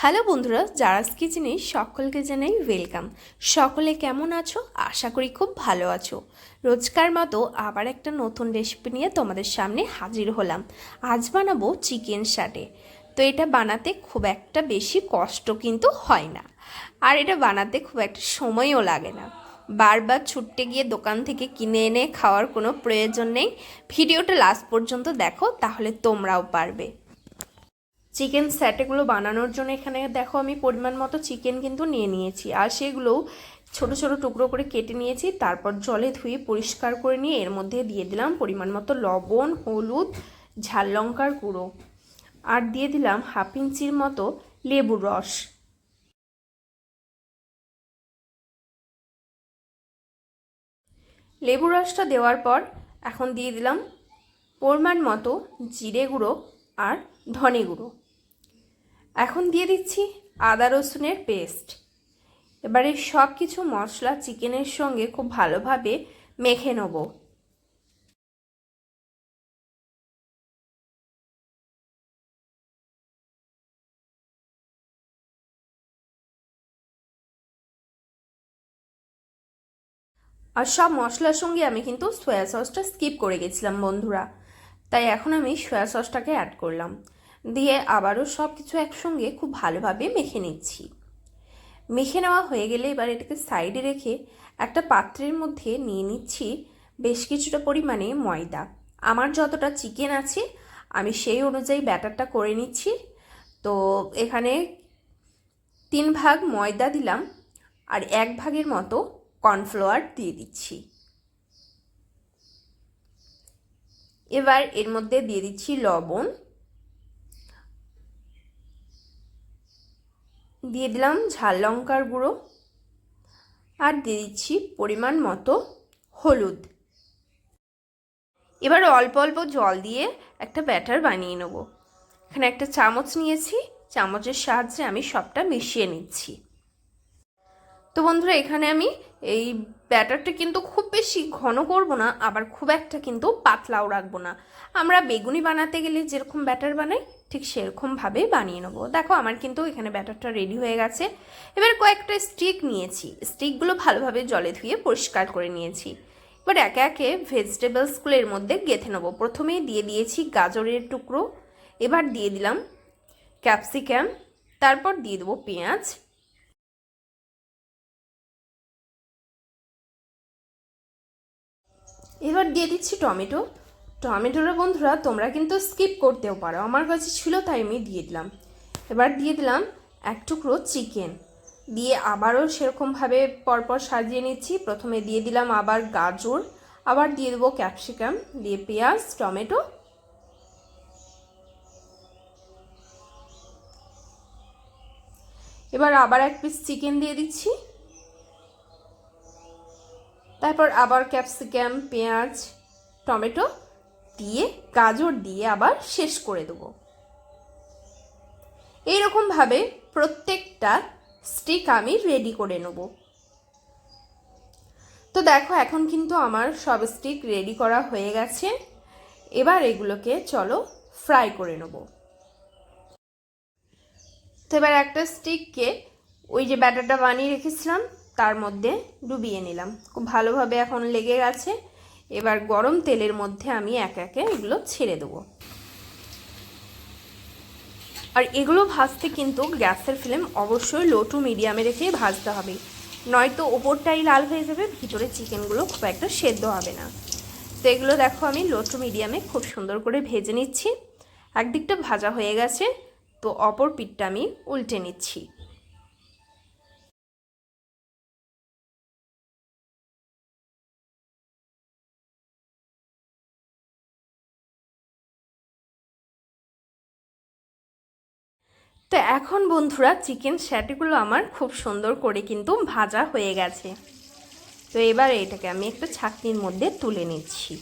Hello বন্ধুরা, জারাস কিচেনে সকলকে জানাই ওয়েলকাম। সকলে কেমন আছো? আশা করি খুব ভালো আছো। রোজকার মতো আবার একটা নতুন রেসিপি নিয়ে তোমাদের সামনে হাজির হলাম। আজ বানাবো চিকেন সাটে তো এটা বানাতে খুব একটা বেশি কষ্ট কিন্তু হয় না। আর এটা বানাতে খুব একটা সময়ও লাগে না। বারবার ছুটতে গিয়ে দোকান থেকে কিনে এনে খাওয়ার কোনো প্রয়োজন নেই। ভিডিওটা লাস্ট পর্যন্ত দেখো, তাহলে তোমরাও পারবে। চিকেন স্যাটেগুলো বানানোর জন্য এখানে দেখো আমি পরিমাণ মতো চিকেন কিন্তু নিয়ে নিয়েছি। আর সেগুলো ছোট ছোট টুকরো করে কেটে নিয়েছি, তারপর জলে ধুয়ে পরিষ্কার করে নিয়ে এর মধ্যে দিয়ে দিলাম পরিমাণ মতো লবণ, হলুদ, ঝাল লঙ্কার গুঁড়ো। আর দিয়ে দিলাম হাফ ইঞ্চির মতো লেবুর রস। লেবু রসটা দেওয়ার পর এখন দিয়ে দিলাম পরিমাণ মতো জিরে গুঁড়ো আর ধনে গুঁড়ো। এখন দিয়ে দিচ্ছি আদা রসুনের পেস্ট। এবারে সব কিছু মশলা চিকেনের সঙ্গে খুব ভালোভাবে মেখে নেব। আর সব মশলার সঙ্গে আমি কিন্তু সয়া সসটা স্কিপ করে গেছিলাম বন্ধুরা। তাই এখন আমি সয়া সসটাকে অ্যাড করলাম। দিয়ে আবারও সব কিছু একসঙ্গে খুব ভালোভাবে মেখে নিচ্ছি। মেখে নেওয়া হয়ে গেলে এবার এটাকে সাইডে রেখে একটা পাত্রের মধ্যে নিয়ে নিচ্ছি বেশ কিছুটা পরিমাণে ময়দা। আমার যতটা চিকেন আছে, আমি সেই অনুযায়ী ব্যাটারটা করে নিচ্ছি। তো এখানে তিন ভাগ ময়দা দিলাম আর এক ভাগের মতো কর্নফ্লাওয়ার দিয়ে দিচ্ছি। এবার এর মধ্যে দিয়ে দিচ্ছি লবণ। দিয়ে দিলাম ঝাল লঙ্কার গুঁড়ো আর দিয়ে দিচ্ছি পরিমাণ মতো হলুদ। এবার অল্প অল্প জল দিয়ে একটা ব্যাটার বানিয়ে নেব। এখানে একটা চামচ নিয়েছি, চামচের সাহায্যে আমি সবটা মিশিয়ে নিচ্ছি। তো বন্ধুরা, এখানে আমি এই ব্যাটারটা কিন্তু খুব বেশি ঘন করব না, আবার খুব একটা কিন্তু পাতলাও রাখব না। আমরা বেগুনি বানাতে গেলে যেরকম ব্যাটার বানাই, ঠিক সেরকমভাবে বানিয়ে নেব। দেখো, আমার কিন্তু এখানে ব্যাটারটা রেডি হয়ে গেছে। এবার কয়েকটা স্টিক নিয়েছি। স্টিকগুলো ভালোভাবে জলে ধুয়ে পরিষ্কার করে নিয়েছি। এবার একে একে ভেজিটেবলসগুলো এর মধ্যে গেঁথে নেব। প্রথমেই দিয়ে দিয়েছি গাজরের টুকরো, এবার দিয়ে দিলাম ক্যাপসিকাম তারপর দিয়ে দেবো পেঁয়াজ এবার দিয়ে দিচ্ছি টমেটো। টমেটোর বন্ধুরা, তোমরা কিন্তু স্কিপ করতেও পারো। আমার কাছে ছিল, তাই আমি দিয়ে দিলাম। এবার দিয়ে দিলাম এক টুকরো চিকেন দিয়ে আবারও সেরকমভাবে পরপর সাজিয়ে নিচ্ছি। প্রথমে দিয়ে দিলাম আবার গাজর, আবার দিয়ে দেবো ক্যাপসিকাম দিয়ে পেঁয়াজ, টমেটো। এবার আবার এক পিস চিকেন দিয়ে দিচ্ছি। তারপর আবার ক্যাপসিকাম, পেঁয়াজ, টমেটো দিয়ে, গাজর দিয়ে আবার শেষ করে দেবো। এইরকমভাবে প্রত্যেকটা স্টিক আমি রেডি করে নেব। তো দেখো, এখন কিন্তু আমার সব স্টিক রেডি করা হয়ে গেছে। এবার এগুলোকে চলো ফ্রাই করে নেব। তো এবার একটা স্টিককে ওই যে ব্যাটারটা বানিয়ে রেখেছিলাম তার মধ্যে ডুবিয়ে নিলাম। খুব ভালোভাবে এখন লেগে গেছে। এবার গরম তেলের মধ্যে আমি এক একে এগুলো ছেড়ে দেবো। আর এগুলো ভাজতে কিন্তু গ্যাসের ফ্লেম অবশ্যই লো টু মিডিয়ামে রেখেই ভাজতে হবে। নয়তো ওপরটাই লাল হয়ে যাবে, ভিতরে চিকেনগুলো খুব একটা সেদ্ধ হবে না। তো এগুলো দেখো আমি লো টু মিডিয়ামে খুব সুন্দর করে ভেজে নিচ্ছি। একদিকটা ভাজা হয়ে গেছে, তো অপর পিঠটা আমি উল্টে নিচ্ছি। তো এখন বন্ধুরা চিকেন স্যাটিগুলো আমার খুব সুন্দর করে কিন্তু ভাজা হয়ে গেছে। তো এবার এটাকে আমি একটা ছাকনির মধ্যে তুলে নিচ্ছি।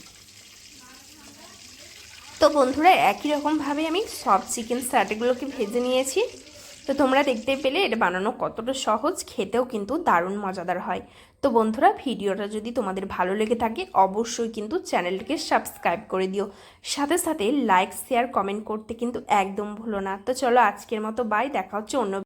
তো বন্ধুরা একই রকমভাবে আমি সব চিকেন স্যাটিগুলোকে ভেজে নিয়েছি। তো তোমরা দেখতে পেলে এটা বানানো কতটা সহজ, খেতেও কিন্তু দারুণ মজাদার হয়। তো বন্ধুরা, ভিডিওটা যদি তোমাদের ভালো লেগে থাকে, অবশ্যই কিন্তু চ্যানেলটিকে সাবস্ক্রাইব করে দিও। সাথে সাথে লাইক শেয়ার কমেন্ট করতে কিন্তু একদম ভুলো না। তো চলো আজকের মতো বাই দেখা হচ্ছে অন্য